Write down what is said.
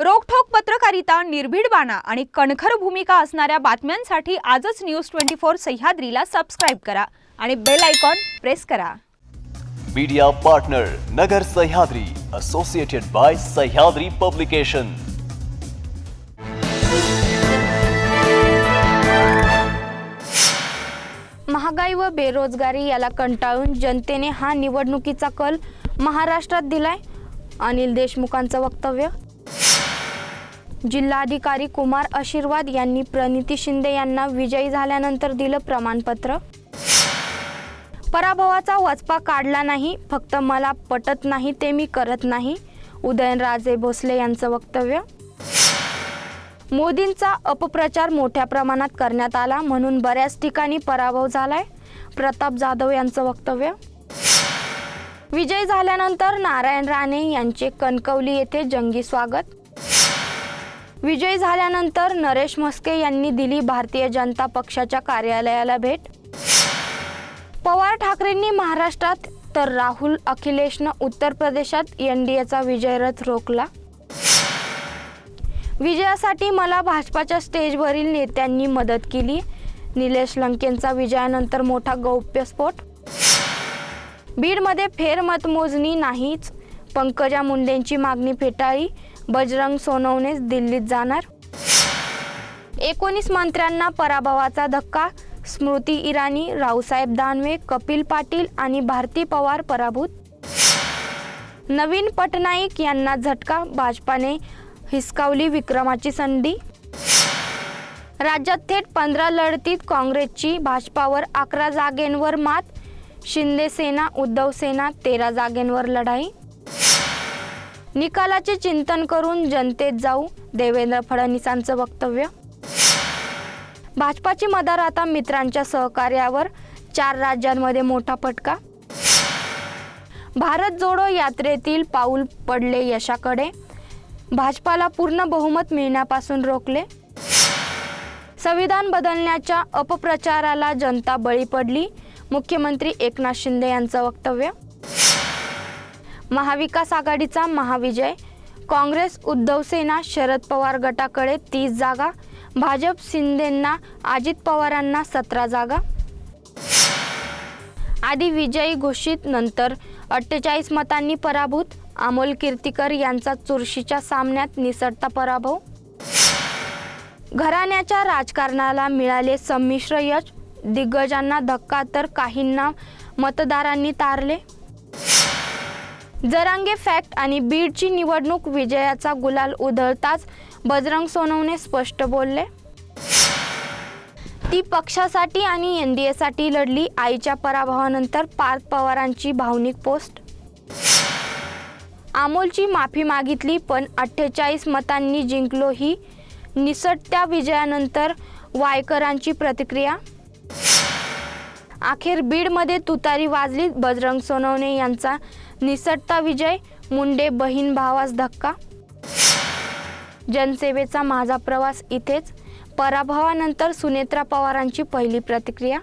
रोखठोक पत्रकारिता निर्भीड बाणा आणि कणखर भूमिका असणाऱ्या बातम्यांसाठी आजच न्यूज ट्वेंटी फोर सह्याद्रीला सबस्क्राईब करा आणि बेल आयकॉन प्रेस करा. Media partner Nagar Sahyadri associated by Sahyadri publication महागाई व बेरोजगारी याला कंटाळून जनतेने हा निवडणुकीचा कल महाराष्ट्रात दिलाय. अनिल देशमुखांचं वक्तव्य जिल्हाधिकारी कुमार आशीर्वाद यांनी प्रणिती शिंदे यांना विजयी झाल्यानंतर दिलं प्रमाणपत्र. पराभवाचा वचपा काढला नाही फक्त मला पटत नाही ते मी करत नाही उदयनराजे भोसले यांचं वक्तव्य. मोदींचा अपप्रचार मोठ्या प्रमाणात करण्यात आला म्हणून बऱ्याच ठिकाणी पराभव झालाय प्रताप जाधव यांचं वक्तव्य. विजय झाल्यानंतर नारायण राणे यांचे कणकवली येथे जंगी स्वागत. विजय झाल्यानंतर नरेश म्हस्के यांनी दिली भारतीय जनता पक्षाच्या कार्यालयाला भेट. पवार ठाकरेंनी महाराष्ट्रात तर राहुल अखिलेशनं उत्तर प्रदेशात एन डी एचा विजयरथ रोखला. विजयासाठी मला भाजपाच्या स्टेजवरील नेत्यांनी मदत केली. निलेश लंकेंचा विजयानंतर मोठा गौप्यस्फोट बीडमध्ये फेरमतमोजणी नाहीच. पंकजा मुंडेंची मागणी फेटाळी. बजरंग सोनवणेच दिल्लीत जाणार. एकोणीस मंत्र्यांना पराभवाचा धक्का. स्मृती इराणी रावसाहेब दानवे कपिल पाटील आणि भारती पवार पराभूत. नवीन पटनाईक यांना झटका भाजपाने हिसकावली विक्रमाची संधी राज्यात थेट पंधरा लढतीत काँग्रेसची भाजपावर अकरा जागेंवर मात. शिंदे सेना उद्धव सेना तेरा जागेंवर लढाई. निकालाचे चिंतन करून जनतेत जाऊ देवेंद्र फडणवीसांचं वक्तव्य. भाजपाची मदार आता मित्रांच्या सहकार्यावर चार राज्यांमध्ये मोठा फटका. भारत जोडो यात्रेतील पाऊल पडले यशाकडे. भाजपाला पूर्ण बहुमत मिळण्यापासून रोखले. संविधान बदलण्याच्या अपप्रचाराला जनता बळी पडली मुख्यमंत्री एकनाथ शिंदे यांचं वक्तव्य. महाविकास आघाडीचा महाविजय. काँग्रेस उद्धव सेना शरद पवार गटाकडे तीस जागा. भाजप शिंदेंना अजित पवारांना सतरा जागा. आधी विजयी घोषित नंतर अठ्ठेचाळीस मतांनी पराभूत. अमोल कीर्तीकर यांचा चुरशीच्या सामन्यात निसटता पराभव. घराण्याच्या राजकारणाला मिळाले संमिश्र यश. दिग्गजांना धक्का तर काहींना मतदारांनी तारले. जरांगे फॅक्ट आणि बीडची निवडणूक विजयाचा गुलाल उधळताच बजरंग सोनवणे स्पष्ट बोलले. ती पक्षासाठी आणि एन डी एसाठी लढली आईच्या पराभवानंतर पार्थ पवारांची भावनिक पोस्ट. अमोलची माफी मागितली पण अठ्ठेचाळीस मतांनी जिंकलो ही निसटत्या विजयानंतर वायकरांची प्रतिक्रिया. अखेर बीडमध्ये तुतारी वाजली बजरंग सोनवणे यांचा निसटता विजय मुंडे बहीण भावास धक्का. जनसेवेचा माझा प्रवास इथेच. पराभवानंतर सुनेत्रा पवारांची पहिली प्रतिक्रिया.